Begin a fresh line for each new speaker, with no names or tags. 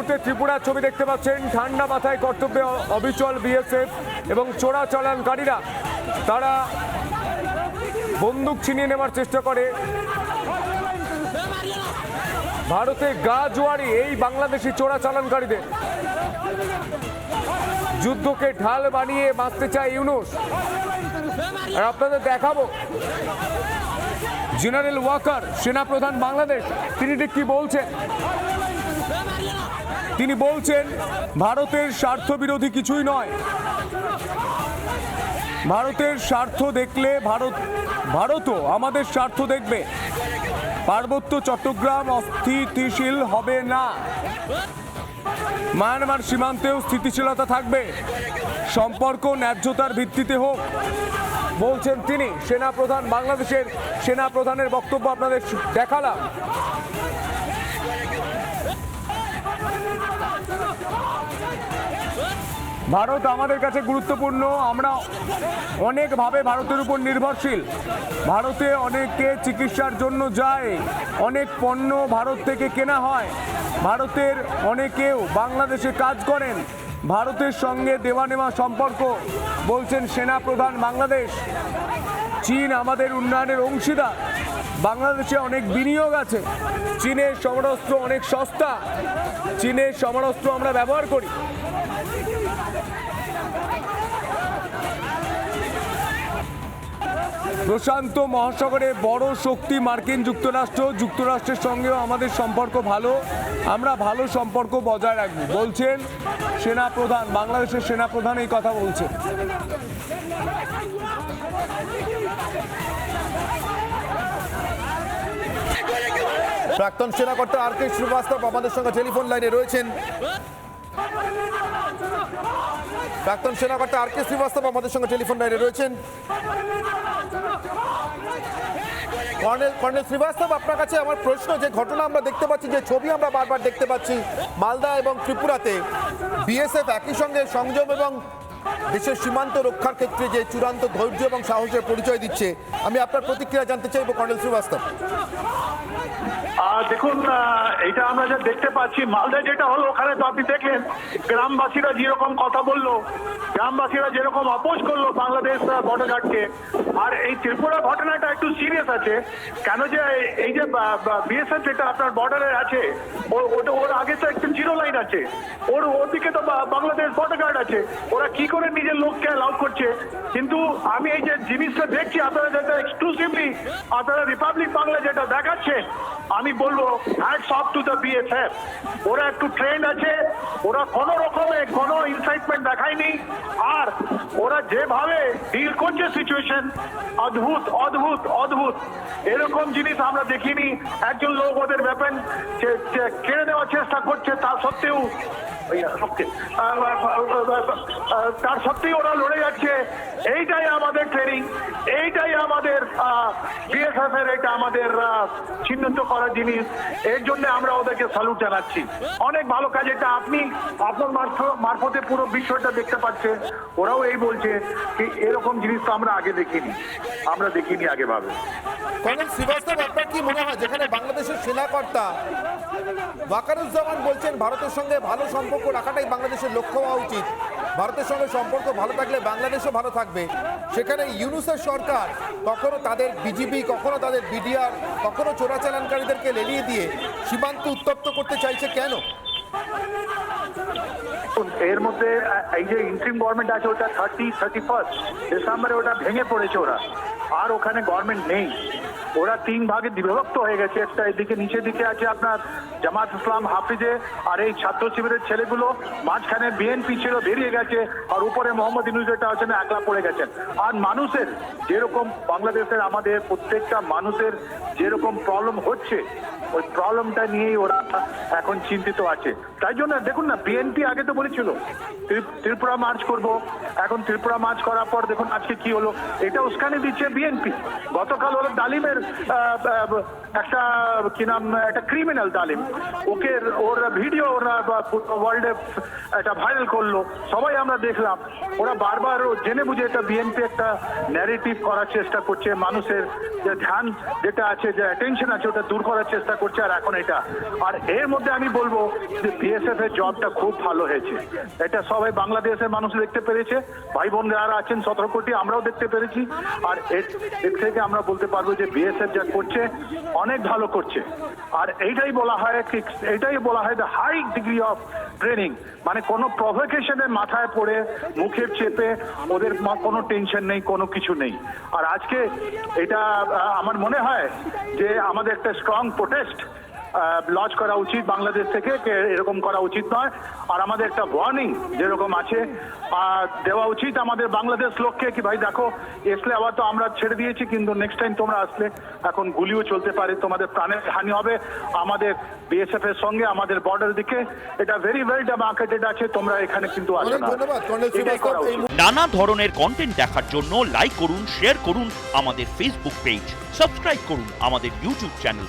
মুহূর্তে ত্রিপুরার ছবি দেখতে পাচ্ছেন। ঠান্ডা মাথায় কর্তব্যে অবিচল বিএসএফ এবং চোরা চোরাচালানকারীরা। তারা বন্দুক ছিনিয়ে নেওয়ার চেষ্টা করে। ভারতে গা জোয়ারি এই বাংলাদেশি চোরাচালানকারীদের। যুদ্ধকে ঢাল বানিয়ে বাঁচতে চায় ইউনুস। আর আপনাদের দেখাবো। জেনারেল ওয়াকার, সেনাপ্রধান বাংলাদেশ, তিনি ঠিক কি বলছেন? তিনি বলছেন, ভারতের স্বার্থ বিরোধী কিছুই নয়। ভারতের স্বার্থ দেখলে ভারত, ভারতও আমাদের স্বার্থ দেখবে। পার্বত্য চট্টগ্রাম অস্থিতিশীল হবে না। মায়ানমার সীমান্তেও স্থিতিশীলতা থাকবে। সম্পর্ক ন্যায্যতার ভিত্তিতে হোক। বলছেন তিনি, সেনাপ্রধান, বাংলাদেশের সেনাপ্রধানের বক্তব্য আপনাদের দেখালাম। ভারত আমাদের কাছে গুরুত্বপূর্ণ। আমরা অনেকভাবে ভারতের উপর নির্ভরশীল। ভারতে অনেকে চিকিৎসার জন্য যায়। অনেক পণ্য ভারত থেকে কেনা হয়। ভারতের অনেকেও বাংলাদেশে কাজ করেন। ভারতের সঙ্গে দেওয়া নেওয়া সম্পর্ক, বলছেন সেনা প্রধান বাংলাদেশ। চীন আমাদের উন্নয়নের অংশীদার। বাংলাদেশে অনেক বিনিয়োগ আছে। চীনের সমরাস্ত্র অনেক সস্তা। চীনের সমরাস্ত্র আমরা ব্যবহার করি। প্রশান্ত মহাসাগরে বড় শক্তি মার্কিন যুক্তরাষ্ট্র। যুক্তরাষ্ট্রের সঙ্গেও আমাদের সম্পর্ক ভালো। আমরা ভালো সম্পর্ক বজায় রাখব। বলছেন সেনাপ্রধান, বাংলাদেশের সেনাপ্রধান এই কথা বলছেন।
প্রাক্তন সেনাকর্তা আর কে শ্রীবাস্তব আমাদের সঙ্গে টেলিফোন লাইনে রয়েছেন। প্রাক্তন সেনাকর্তা আর কে শ্রীবাস্তব আমাদের সঙ্গে টেলিফোন লাইনে রয়েছেন। কর্নেল কর্নেল শ্রীবাস্তব, আপনার কাছে আমার প্রশ্ন, যে ঘটনা আমরা দেখতে পাচ্ছি, যে ছবি আমরা বারবার দেখতে পাচ্ছি মালদা এবং ত্রিপুরাতে, বিএসএফ একই সঙ্গে সংযম এবং দেশের সীমান্ত রক্ষার ক্ষেত্রে যে চূড়ান্ত ধৈর্য এবং সাহসের পরিচয় দিচ্ছে, আমি আপনার প্রতিক্রিয়া জানতে চাইব, কর্নেল শ্রীবাস্তব।
দেখুন এটা আমরা যা দেখতে পাচ্ছি মালদা যেটা হলো, ওখানে তো আপনি দেখলেন, গ্রামবাসীরা যেরকম কথা বলল, গ্রামবাসীরা যেরকম আপোষ করল বাংলাদেশ বর্ডার আর এই ত্রিপুরা ঘটনাটা একটু সিরিয়াস আছে, কেন যে এই যে বিএসএফ যেটা আপনার বর্ডারে আছে ওটা, ওর আগে তো একটা জিরো লাইন আছে। ওর ওদিকে তো বাংলাদেশ বর্ডার গার্ড আছে। ওরা কি করে নিজের লোককে অ্যালাউ করছে? কিন্তু আমি এই যে জিনিসটা দেখছি, আপনারা যেটা এক্সক্লুসিভলি আপনারা রিপাবলিক বাংলা যেটা দেখাচ্ছে আমি বলব হ্যাটস সব টু দ্য বিএসএফ ওরা একটু ট্রেন্ড আছে, ওরা কোনো রকমে কোনো ইনসাইটমেন্ট দেখায়নি। আর ওরা যেভাবে ডিল করছে সিচুয়েশন অদ্ভুত অদ্ভুত অদ্ভুত। এরকম জিনিস আমরা দেখিনি। একজন লোক ওদের ব্যাপার কেড়ে নেওয়ার চেষ্টা করছে তা সত্ত্বেও তার সত্যিই ওরা লড়ে যাচ্ছে। এইটাই আমাদের ট্রেনিং এইটাই আমাদের বিএসএফ এর এটা আমাদের চিহ্নিত করার জিনিস। এর জন্য আমরা ওদেরকে স্যালুট জানাচ্ছি। অনেক ভালো কাজ। এটা আপনি আপনার মারফ- মারফতে পুরো বিষয়টা দেখতে পাচ্ছেন। ওরাও এই বলছে কি এরকম জিনিস তো আমরা আগে দেখিনি। আমরা দেখিনি আগে ভাবে।
কর্নেল শ্রীবাস্তব, আপনার কি মনে হয়? যেখানে বাংলাদেশের সেনাকর্তা ওয়াকারুজ্জামান বলছেন, ভারতের সঙ্গে ভালো সম্পর্ক রাখাটাই বাংলাদেশের লক্ষ্য হওয়া উচিত। ভারতের সঙ্গে সম্পর্ক ভালো থাকলে বাংলাদেশও ভালো থাকবে। সেখানে ইউনুসের সরকার কখনো তাদের বিজিবি, কখনো তাদের বিডিআর, কখনো চোরাচালানকারীদেরকে লেলিয়ে দিয়ে সীমান্ত উত্তপ্ত করতে চাইছে কেন?
এর মধ্যে আহ, এই যে ইন্ট্রিম গভর্নমেন্ট আছে ওটা থার্টি থার্টি ফার্স্ট ডিসেম্বরে ওটা ভেঙে পড়েছে ওরা। আর ওখানে গভর্নমেন্ট নেই। ওরা তিন ভাগে বিভক্ত হয়ে গেছে। একটা এদিকে নিচের দিকে আছে আপনার জামাত ইসলাম হাফিজে আর এই ছাত্র শিবিরের ছেলেগুলো মাঝখানে বিএনপি ছিল, বেরিয়ে গেছে আর উপরে মোহাম্মদ ইনুজ যেটা আছে না, একলা পড়ে গেছেন। আর মানুষের যেরকম বাংলাদেশের আমাদের প্রত্যেকটা মানুষের যেরকম প্রবলেম হচ্ছে, ওই প্রবলেমটা নিয়েই ওরা এখন চিন্তিত আছে। তাই জন্য দেখুন না বিএনপি আগে তো বলেছিল ত্রিপুরা মার্চ করব। এখন ত্রিপুরা মার্চ করার পর দেখুন আজকে কি হলো। এটা উস্কানি দিচ্ছে বিএনপি গতকাল হলো ডালিমের একটা কি নাম, একটা ক্রিমিনাল ডালিম। ওকে, ওর ভিডিও ওরা ওয়ার্ল্ডে একটা ভাইরাল করল। সবাই আমরা দেখলাম। ওরা বারবার জেনে বুঝে এটা বিএনপি একটা ন্যারেটিভ করার চেষ্টা করছে, মানুষের যে ধ্যান যেটা আছে, যে অ্যাটেনশন আছে, ওটা দূর করার চেষ্টা করছে, আর এখন এটা। আর এর মধ্যে আমি বলব যে বিএসএফ এর জবটা খুব ভালো হয়েছে। এটা সবাই বাংলাদেশের মানুষ দেখতে পেরেছে ভাই বোন যারা আছেন সতেরো কোটি আমরাও দেখতে পেরেছি। আর এর থেকে আমরা বলতে পারব যে বিএসএফ যা করছে, অনেক ভালো করছে। আর এইটাই বলা হয় কি এটাই বলা হয় the high degree of training মানে কোনো প্রভোকেশনের মাথায় পড়ে, মুখের চেপে, ওদের কোনো টেনশন নেই, কোনো কিছু নেই। আর আজকে এটা আমার মনে হয় যে আমাদের একটা স্ট্রং প্রোটেস্ট লঞ্চ করা উচিত বাংলাদেশ থেকে এরকম করা উচিত নয়। আর আমাদের একটা ওয়ার্নিং যেরকম আছে দেওয়া উচিত আমাদের বাংলাদেশ লোককে কি ভাই দেখো এসলে আবার তো আমরা ছেড়ে দিয়েছি কিন্তু নেক্সট টাইম তোমরা আসলে এখন গুলিও চলতে পারে তোমাদের প্রাণের হানি হবে। আমাদের বিএসএফ এর সঙ্গে আমাদের বর্ডার দিকে এটা ভেরি ভেরি মার্কেটেড আছে তোমরা এখানে কিন্তু আসো না।
নানা ধরনের কন্টেন্ট দেখার জন্য লাইক করুন শেয়ার করুন আমাদের ফেসবুক পেজ সাবস্ক্রাইব করুন আমাদের ইউটিউব চ্যানেল